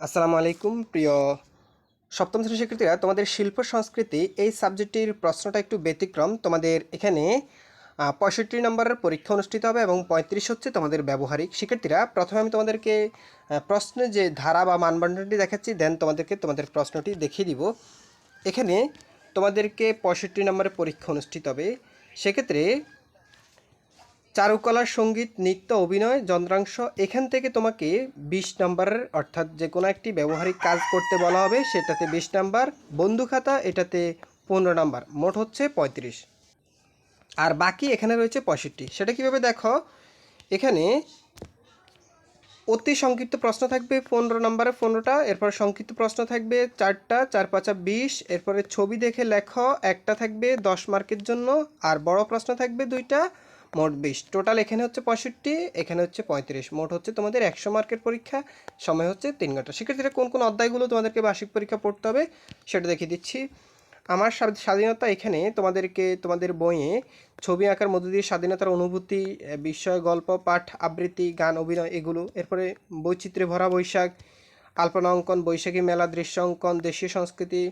আসসালামু আলাইকুম, প্রিয় সপ্তম শ্রেণির শিক্ষার্থীরা, তোমাদের শিল্প সংস্কৃতি এই সাবজেক্টটির প্রশ্নটা একটু ব্যতিক্রম। তোমাদের এখানে পঁয়ষট্টি নম্বরের পরীক্ষা অনুষ্ঠিত হবে এবং পঁয়ত্রিশ হচ্ছে তোমাদের ব্যবহারিক। শিক্ষার্থীরা, প্রথমে আমি তোমাদেরকে প্রশ্নে যে ধারা বা মানদণ্ডটি দেখাচ্ছি দেন তোমাদেরকে তোমাদের প্রশ্নটি দেখিয়ে দিব। এখানে তোমাদেরকে পঁয়ষট্টি নম্বরের পরীক্ষা অনুষ্ঠিত হবে। সেক্ষেত্রে চারুকলা সংগীত, নৃত্য, অভিনয়, যন্ত্রাংশ, এখান থেকে তোমাকে বিশ নাম্বারের, অর্থাৎ যে কোনো একটি ব্যবহারিক কাজ করতে বলা হবে, সেটাতে বিশ নাম্বার। বন্ধু খাতা, এটাতে পনেরো নাম্বার, মোট হচ্ছে পঁয়ত্রিশ। আর বাকি এখানে রয়েছে পঁয়ষট্টি। সেটা কীভাবে দেখো? এখানে অতি সংক্ষিপ্ত প্রশ্ন থাকবে পনেরো নম্বরে পনেরোটা, এরপর সংক্ষিপ্ত প্রশ্ন থাকবে চারটা, চার পাঁচা বিশ, এরপরে ছবি দেখে লেখো, একটা থাকবে দশ মার্কের জন্য, আর বড় প্রশ্ন থাকবে দুইটা। মোট বিশ। টোটাল এখানে হচ্ছে পঁয়ষট্টি, এখানে হচ্ছে পঁয়ত্রিশ। মোট হচ্ছে তোমাদের একশো মার্কের পরীক্ষা, সময় হচ্ছে তিন ঘণ্টা। শিক্ষার্থীরা কোন কোন অধ্যায়গুলো তোমাদেরকে বার্ষিক পরীক্ষা পড়তে হবে সেটা দেখিয়ে দিচ্ছি। আমার স্বাধীনতা এখানে তোমাদেরকে, তোমাদের বইয়ে ছবি আঁকার মধ্য দিয়ে স্বাধীনতার অনুভূতি, বিষয়, গল্প, পাঠ, আবৃত্তি, গান, অভিনয় এগুলো, এরপরে বৈচিত্র্যে ভরা বৈশাখ আলপনা অঙ্কন, বৈশাখী মেলা, দৃশ্য অঙ্কন, দেশীয় সংস্কৃতি,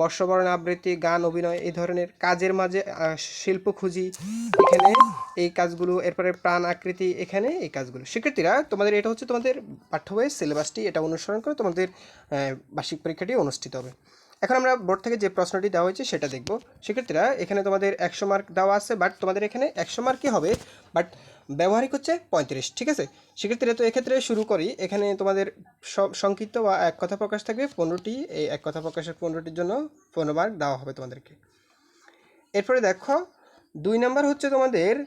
বর্ষবরণ আবৃত্তি, গান, অভিনয় এই ধরনের কাজের মাঝে শিল্প খুঁজি এখানে এই কাজগুলো, এরপরে প্রাণ আকৃতি এখানে এই কাজগুলো। শিক্ষার্থীরা, তোমাদের এটা হচ্ছে তোমাদের পাঠ্য বইয়ের সিলেবাসটি এটা অনুসরণ করে তোমাদের বার্ষিক পরীক্ষাটি অনুষ্ঠিত হবে। এখন আমরা বোর্ড থেকে যে প্রশ্নটি দেওয়া হয়েছে সেটা দেখব। শিক্ষার্থীরা এখানে তোমাদের একশো মার্ক দেওয়া আছে বাট তোমাদের এখানে একশো মার্কই হবে বাট ব্যবহারিক হচ্ছে পঁয়ত্রিশ, ঠিক আছে? শিক্ষার্থীরা তো এক্ষেত্রে শুরু করি। এখানে তোমাদের সব- সংক্ষিপ্ত বা এক কথা প্রকাশ থাকবে, পনেরোটি, এই এক কথা প্রকাশের পনেরোটির জন্য পনেরো মার্ক দেওয়া হবে তোমাদেরকে। এরপরে দেখো, দুই নাম্বার হচ্ছে তোমাদের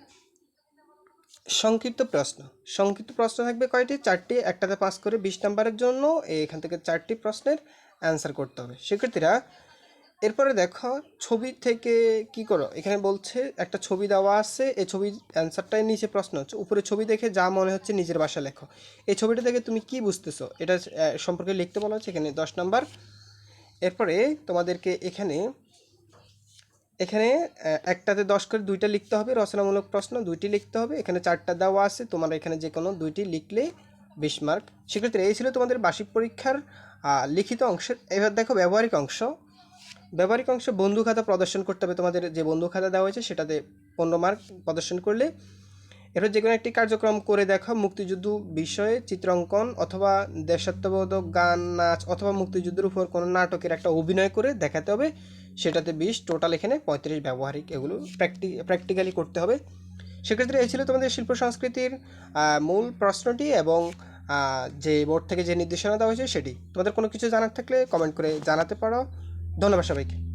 সংক্ষিপ্ত প্রশ্ন। সংক্ষিপ্ত প্রশ্ন থাকবে কয়টি? চারটি, একটাতে পাস করে বিশ নাম্বারের জন্য, এখান থেকে চারটি প্রশ্নের অ্যান্সার করতে হবে। শিক্ষার্থীরা, এরপরে দেখো ছবি থেকে কি করো? এখানে বলছে, একটা ছবি দেওয়া আছে, এই ছবি অ্যান্সারটাই নিচে প্রশ্ন হচ্ছে। উপরে ছবি দেখে যা মনে হচ্ছে নিজের বাসা লেখো। এই ছবিটা দেখে তুমি কি বুঝতেছো? এটা সম্পর্কে লিখতে বলা হচ্ছে এখানে দশ নম্বর। এরপরে তোমাদেরকে এখানে এখানে একটাতে দশ করে দুইটা লিখতে হবে। রচনামূলক প্রশ্ন দুইটি লিখতে হবে। এখানে চারটা দেওয়া আছে। তোমার এখানে যে কোনো দুইটি লিখলে বিশ মার্ক। সেক্ষেত্রে এই ছিল তোমাদের বার্ষিক পরীক্ষার লিখিত অংশের, এবার দেখো ব্যবহারিক অংশ। ব্যবহারিক অংশে বন্ধু খাতা প্রদর্শন করতে হবে তোমাদের, যে বন্ধু খাতা দেওয়া হয়েছে সেটাতে পনেরো মার্ক প্রদর্শন করলে। এরপর যে কোনো একটি কার্যক্রম করে দেখো, মুক্তিযুদ্ধ বিষয়ে চিত্রাঙ্কন অথবা দেশাত্মবোধক গান, নাচ অথবা মুক্তিযুদ্ধের উপর কোনো নাটকের একটা অভিনয় করে দেখাতে হবে। সেটাতে বিশ টোটাল এখানে পঁয়ত্রিশ ব্যবহারিক এগুলো প্র্যাকটি প্র্যাকটিক্যালি করতে হবে। সেক্ষেত্রে এই ছিল তোমাদের শিল্প সংস্কৃতির মূল প্রশ্নটি এবং যে বোর্ড থেকে যে নির্দেশনা দেওয়া হয়েছে সেটি। তোমাদের কোনো কিছু জানার থাকলে কমেন্ট করে জানাতে পারো। ধন্যবাদ সবাইকে।